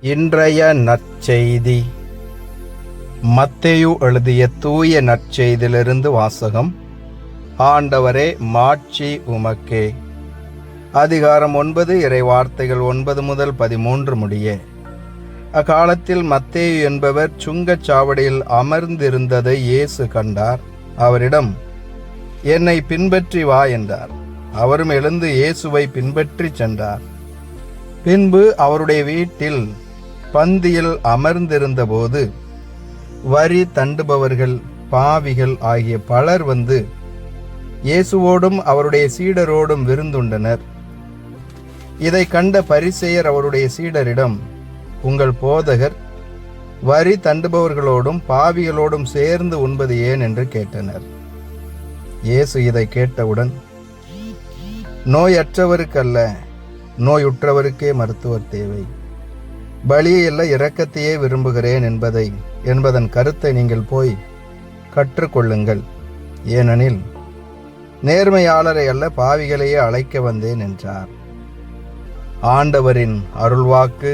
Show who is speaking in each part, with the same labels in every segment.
Speaker 1: இன்றைய நற்செய்தி. மத்தேயு எழுதிய தூய நற்செய்தியிலிருந்து வாசகம் ஆண்டவரே மாட்சி உமக்கே. அதிகாரம் ஒன்பது இறை வார்த்தைகள் ஒன்பது முதல் பதிமூன்று முடிய. அக்காலத்தில் மத்தேயு என்பவர் சுங்கச் சாவடியில் அமர்ந்திருந்ததை இயேசு கண்டார். அவரிடம் என்னை பின்பற்றி வா என்றார். அவரும் எழுந்து இயேசுவை பின்பற்றிச் சென்றார். பின்பு அவருடைய வீட்டில் பந்தியில் அமர்ந்திருந்தபோது வரி தண்டுபவர்கள் பாவிகள் ஆகிய பலர் வந்து இயேசுவோடும் அவருடைய சீடரோடும் விருந்துண்டனர். இதை கண்ட பரிசெயர் அவருடைய சீடரிடம் உங்கள் போதகர் வரி தண்டுபவர்களோடும் பாவிகளோடும் சேர்ந்து உண்பது ஏன்? என்று கேட்டனர். இயேசு இதை கேட்டவுடன் நோயற்றவருக்கல்ல நோயுற்றவருக்கே மருத்துவர் தேவை. பலியை அல்ல இரக்கத்தையே விரும்புகிறேன் என்பதை என்பதன் கருத்தை நீங்கள் போய் கற்றுக்கொள்ளுங்கள். ஏனெனில் நேர்மையாளரை அல்ல பாவிகளையே அழைக்க வந்தேன் என்றார். ஆண்டவரின் அருள்வாக்கு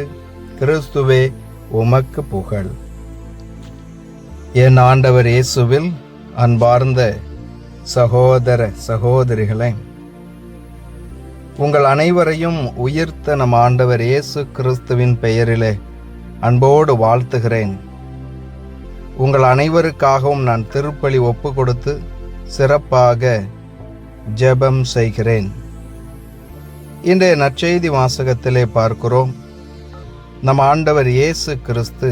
Speaker 1: கிறிஸ்துவே உமக்கு புகழ். என் ஆண்டவர் இயேசுவில் அன்பார்ந்த சகோதர சகோதரிகளை உங்கள் அனைவரையும் உயிர்த்த நம் ஆண்டவர் இயேசு கிறிஸ்துவின் பெயரிலே அன்போடு வாழ்த்துகிறேன். உங்கள் அனைவருக்காகவும் நான் திருப்பலி ஒப்பு கொடுத்து சிறப்பாக ஜெபம் செய்கிறேன். இன்றைய நற்செய்தி வாசகத்திலே பார்க்கிறோம். நம் ஆண்டவர் இயேசு கிறிஸ்து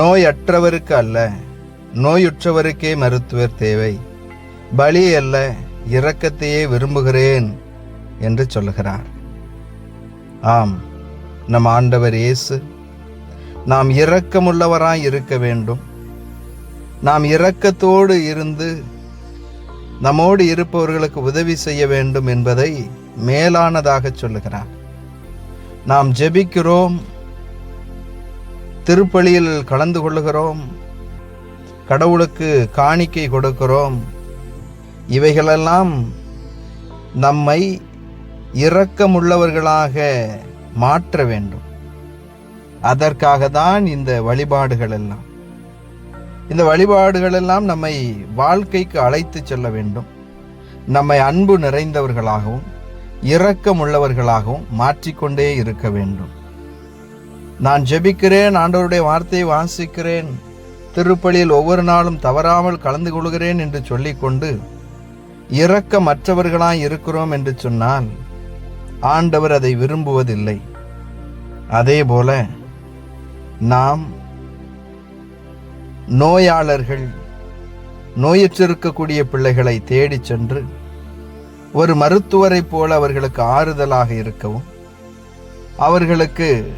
Speaker 1: நோயற்றவருக்கு அல்ல நோயுற்றவருக்கே மருத்துவர் தேவை. பலி அல்ல இரக்கத்தையே விரும்புகிறேன் என்று சொல்லுகிறார். ஆம் நம் ஆண்டவர் இயேசு நாம் இரக்கமுள்ளவராய் இருக்க வேண்டும். நாம் இரக்கத்தோடு இருந்து நம்மோடு இருப்பவர்களுக்கு உதவி செய்ய வேண்டும் என்பதை மேலானதாக சொல்லுகிறார். நாம் ஜெபிக்கிறோம் திருப்பலியில் கலந்து கொள்ளுகிறோம் கடவுளுக்கு காணிக்கை கொடுக்கிறோம் இவைகளெல்லாம் நம்மை இரக்கமுள்ளவர்களாக மாற்ற வேண்டும். அதற்காக தான் இந்த வழிபாடுகள் எல்லாம் இந்த வழிபாடுகள் எல்லாம் நம்மை வாழ்க்கைக்கு அழைத்து செல்ல வேண்டும். நம்மை அன்பு நிறைந்தவர்களாகவும் இரக்கமுள்ளவர்களாகவும் மாற்றிக்கொண்டே இருக்க வேண்டும். நான் ஜெபிக்கிறேன் ஆண்டவருடைய வார்த்தையை வாசிக்கிறேன் திருப்பலியில் ஒவ்வொரு நாளும் தவறாமல் கலந்து கொள்கிறேன் என்று சொல்லிக்கொண்டு இரக்கமற்றவர்களாய் இருக்கிறோம் என்று சொன்னால் ஆண்டவர் அதை விரும்புவதில்லை. அதே போல நாம் நோயாளர்கள் நோயற்றிருக்கக்கூடிய பிள்ளைகளை தேடிச் சென்று ஒரு மருத்துவரைப் போல அவர்களுக்கு ஆறுதலாக இருக்கவும் அவர்களுக்கு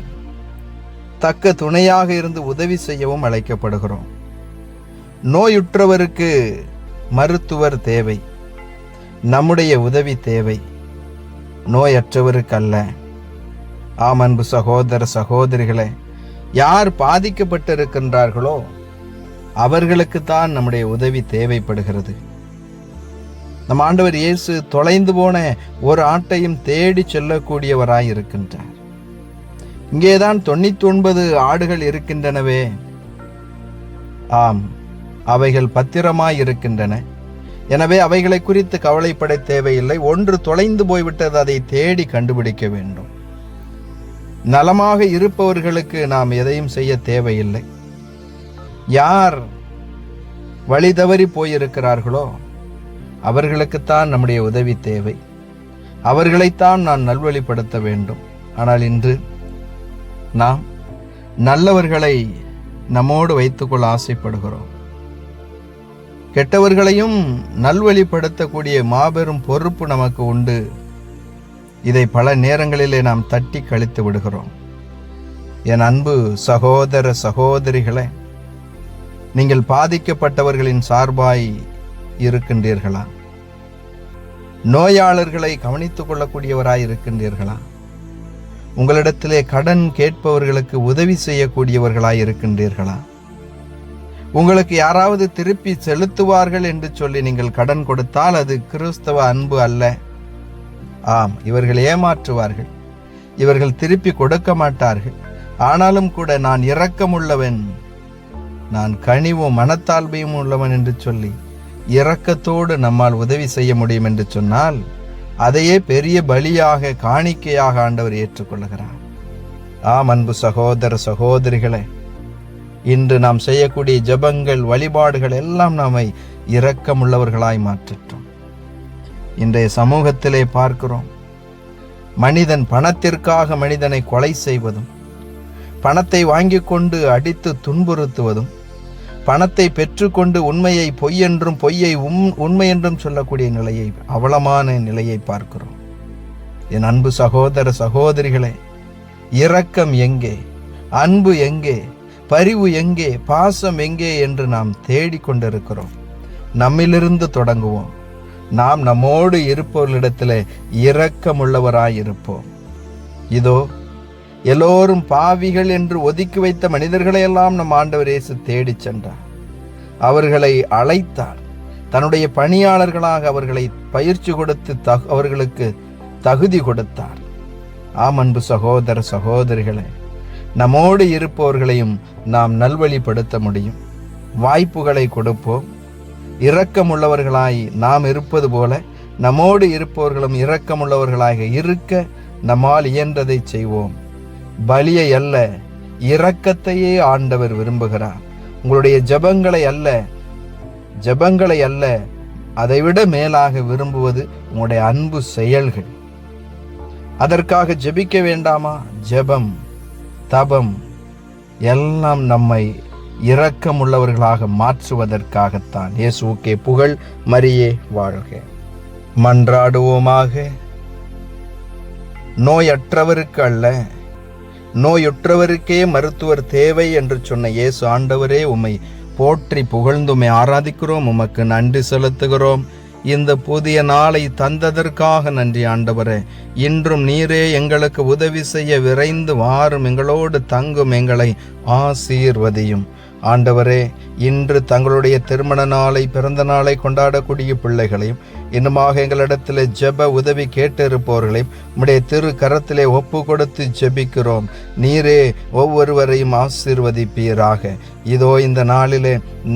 Speaker 1: தக்க துணையாக இருந்து உதவி செய்யவும் அழைக்கப்படுகிறோம். நோயுற்றவருக்கு மருத்துவர் தேவை. நம்முடைய உதவி தேவை. நோயற்றவருக்கு அல்ல ஆம் அன்பு சகோதர சகோதரிகளே யார் பாதிக்கப்பட்டிருக்கின்றார்களோ அவர்களுக்குத்தான் நம்முடைய உதவி தேவைப்படுகிறது. நம் ஆண்டவர் இயேசு தொலைந்து போன ஒரு ஆட்டையும் தேடி செல்லக்கூடியவராய் இருக்கின்றார். இங்கேதான் தொண்ணூத்தி ஒன்பது ஆடுகள் இருக்கின்றனவே. ஆம் அவைகள் பத்திரமாய் இருக்கின்றன. எனவே அவைகளை குறித்து கவலைப்பட தேவையில்லை. ஒன்று தொலைந்து போய்விட்டது அதை தேடி கண்டுபிடிக்க வேண்டும். நலமாக இருப்பவர்களுக்கு நாம் எதையும் செய்ய தேவையில்லை. யார் வழி தவறி போயிருக்கிறார்களோ அவர்களுக்குத்தான் நம்முடைய உதவி தேவை. அவர்களைத்தான் நான் நல்வழிப்படுத்த வேண்டும். ஆனால் இன்று நாம் நல்லவர்களை நம்மோடு வைத்துக்கொள்ள ஆசைப்படுகிறோம். கெட்டவர்களையும் நல்வழிப்படுத்தக்கூடிய மாபெரும் பொறுப்பு நமக்கு உண்டு. இதை பல நேரங்களிலே நாம் தட்டி கழித்து விடுகிறோம். என் அன்பு சகோதர சகோதரிகளே நீங்கள் பாதிக்கப்பட்டவர்களின் சார்பாய் இருக்கின்றீர்களா? நோயாளர்களை கவனித்துக் கொள்ளக்கூடியவராய் இருக்கின்றீர்களா? உங்களிடத்திலே கடன் கேட்பவர்களுக்கு உதவி செய்யக்கூடியவர்களாய் இருக்கின்றீர்களா? உங்களுக்கு யாராவது திருப்பி செலுத்துவார்கள் என்று சொல்லி நீங்கள் கடன் கொடுத்தால் அது கிறிஸ்தவ அன்பு அல்ல. ஆம் இவர்கள் ஏமாற்றுவார்கள். இவர்கள் திருப்பி கொடுக்க மாட்டார்கள். ஆனாலும் கூட நான் இரக்கமுள்ளவன். நான் கனிவும் மனத்தாழ்மையும் உள்ளவன் என்று சொல்லி இரக்கத்தோடு நம்மால் உதவி செய்ய முடியும் என்று சொன்னால் அதையே பெரிய பலியாக காணிக்கையாக ஆண்டவர் ஏற்றுக்கொள்கிறார். ஆம் அன்பு சகோதர சகோதரிகளே இன்று நாம் செய்யக்கூடிய ஜெபங்கள் வழிபாடுகள் எல்லாம் நம்மை இரக்கமுள்ளவர்களாய் மாற்றட்டும். இன்றைய சமூகத்திலே பார்க்கிறோம். மனிதன் பணத்திற்காக மனிதனை கொலை செய்வதும் பணத்தை வாங்கி கொண்டு அடித்து துன்புறுத்துவதும் பணத்தை பெற்றுக்கொண்டு உண்மையை பொய் என்றும் பொய்யை உம் உண்மை என்றும் சொல்லக்கூடிய நிலையை அவலமான நிலையை பார்க்கிறோம். என் அன்பு சகோதர சகோதரிகளே இரக்கம் எங்கே? அன்பு எங்கே? பரிவு எங்கே பாசம் எங்கே என்று நாம் தேடிக்கொண்டிருக்கிறோம் நம்மிலிருந்து தொடங்குவோம். நாம் நம்மோடு இருப்பவர்களிடத்தில் இரக்கமுள்ளவராயிருப்போம். இதோ எல்லோரும் பாவிகள் என்று ஒதுக்கி வைத்த மனிதர்களையெல்லாம் நம் ஆண்டவர் இயேசு தேடிச் சென்றார். அவர்களை அழைத்தார். தன்னுடைய பணியாளர்களாக அவர்களை பயிற்சி கொடுத்து தகு அவர்களுக்கு தகுதி கொடுத்தார். ஆம் அன்பு சகோதர சகோதரிகளே நம்மோடு இருப்பவர்களையும் நாம் நல்வழிப்படுத்த முடியும். வாய்ப்புகளை கொடுப்போம். இரக்கமுள்ளவர்களாய் நாம் இருப்பது போல நம்மோடு இருப்பவர்களும் இரக்கமுள்ளவர்களாக இருக்க நம்மால் இயன்றதை செய்வோம். பலியை அல்ல இரக்கத்தையே ஆண்டவர் விரும்புகிறார். உங்களுடைய ஜெபங்களை அல்ல ஜெபங்களை அல்ல அதைவிட மேலாக விரும்புவது உங்களுடைய அன்பு செயல்கள். அதற்காக ஜெபிக்க வேண்டாமா? ஜெபம். தபம் எல்லாம் நம்மை இரக்கமுள்ளவர்களாக மாற்றுவதற்காகத்தான். இயேசுக்கே புகழ் மரியே வாழ்க. மன்றாடுவோமாக. நோயற்றவருக்கு அல்ல நோயுற்றவருக்கே மருத்துவர் தேவை என்று சொன்ன இயேசு ஆண்டவரே உம்மை போற்றி புகழ்ந்துமை ஆராதிக்கிறோம் உமக்கு நன்றி செலுத்துகிறோம். இந்த புதிய நாளை தந்ததற்காக நன்றி ஆண்டவரே. இன்றும் நீரே எங்களுக்கு உதவி செய்ய விரைந்து வாரும் எங்களோடு தங்கும் எங்களை ஆசீர்வதியும். ஆண்டவரே இன்று தங்களுடைய திருமண நாளை பிறந்த நாளை கொண்டாடக்கூடிய பிள்ளைகளையும் இன்னுமாக எங்களிடத்தில் ஜெப உதவி கேட்டிருப்பவர்களையும் உம்முடைய திரு கரத்திலே ஒப்பு கொடுத்து ஜெபிக்கிறோம். நீரே ஒவ்வொருவரையும் ஆசீர்வதிப்பீராக. இதோ இந்த நாளிலே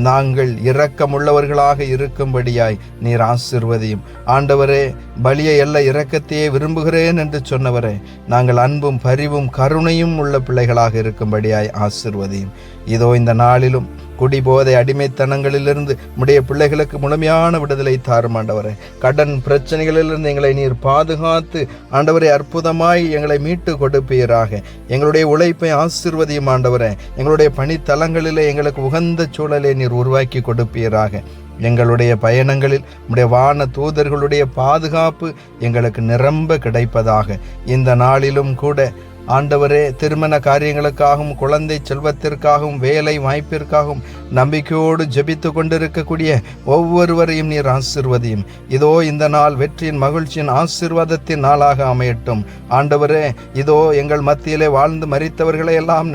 Speaker 1: நாங்கள் இரக்கமுள்ளவர்களாக இருக்கும்படியாய் நீர் ஆசிர்வதியும். ஆண்டவரே பலிய எல்லா இரக்கத்தையே விரும்புகிறேன் என்று சொன்னவரே நாங்கள் அன்பும் பரிவும் கருணையும் உள்ள பிள்ளைகளாக இருக்கும்படியாய் ஆசிர்வதியும். இதோ இந்த நாளிலும் குடிபோதை அடிமைத்தனங்களிலிருந்து உடைய பிள்ளைகளுக்கு முழுமையான விடுதலை தாரும் ஆண்டவரே. கடன் பிரச்சனைகளிலிருந்து எங்களை நீர் பாதுகாத்து ஆண்டவரை அற்புதமாய் எங்களை மீட்டு கொடுப்பீராக. எங்களுடைய உழைப்பை ஆசிர்வதியும் ஆண்டவரே. எங்களுடைய பணித்தலங்களிலே எங்களுக்கு உகந்த சூழலை நீர் உருவாக்கி கொடுப்பீராக. எங்களுடைய பயணங்களில் உடைய வான தூதர்களுடைய பாதுகாப்பு எங்களுக்கு நிரம்ப கிடைப்பதாக. இந்த நாளிலும் கூட ஆண்டவரே திருமண காரியங்களுக்காகவும் குழந்தை செல்வத்திற்காகவும் வேலை வாய்ப்பிற்காகவும் நம்பிக்கையோடு ஜெபித்து கொண்டிருக்கக்கூடிய ஒவ்வொருவரையும் நீர் ஆசிர்வதியும். இதோ இந்த நாள் வெற்றியின் மகிழ்ச்சியின் ஆசிர்வாதத்தின் நாளாக அமையட்டும். ஆண்டவரே இதோ எங்கள் மத்தியிலே வாழ்ந்து மறித்தவர்களை எல்லாம்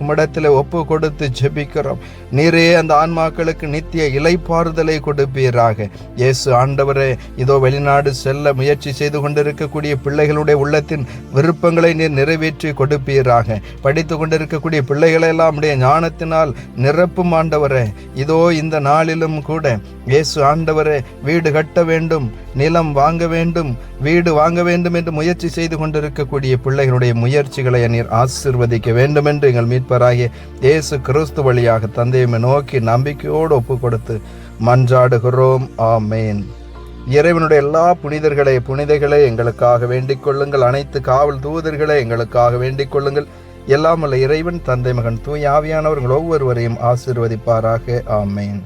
Speaker 1: உம்மிடத்தில் ஒப்பு கொடுத்து ஜெபிக்கிறோம். நீரே அந்த ஆன்மாக்களுக்கு நித்திய இலைப்பாறுதலை கொடுப்பீராக. இயேசு ஆண்டவரே இதோ வெளிநாடு செல்ல முயற்சி செய்து கொண்டிருக்கக்கூடிய பிள்ளைகளுடைய உள்ளத்தின் விருப்பங்களை நீர் நிறைவேற்றி கொடுப்பீராக. படித்து கொண்டிருக்கக்கூடிய பிள்ளைகளெல்லாம் உடைய ஞானத்தினால் நிரப்பும் ஆண்டவரே. இதோ இந்த நாளிலும் கூட இயேசு ஆண்டவரே வீடு கட்ட வேண்டும் நிலம் வாங்க வேண்டும் வீடு வாங்க வேண்டும் என்று முயற்சி செய்து கொண்டிருக்கக்கூடிய பிள்ளைகளுடைய முயற்சிகளை நீர் ஆசிர்வதிக்க வேண்டும் என்று எங்கள் மீட்பராகிய இயேசு கிறிஸ்து வழியாக தந்தையுமே நோக்கி நம்பிக்கையோடு ஒப்பு கொடுத்து மன்றாடுகிறோம். ஆமேன். இறைவனுடைய எல்லா புனிதர்களே புனிதைகளே எங்களுக்காக வேண்டிக் கொள்ளுங்கள். அனைத்து காவல் தூதர்களே எங்களுக்காக வேண்டிக் கொள்ளுங்கள். எல்லாம் இறைவன் தந்தை மகன் தூய் ஆவியானவர்கள் ஒவ்வொருவரையும் ஆசிர்வதிப்பாராக. ஆமேன்.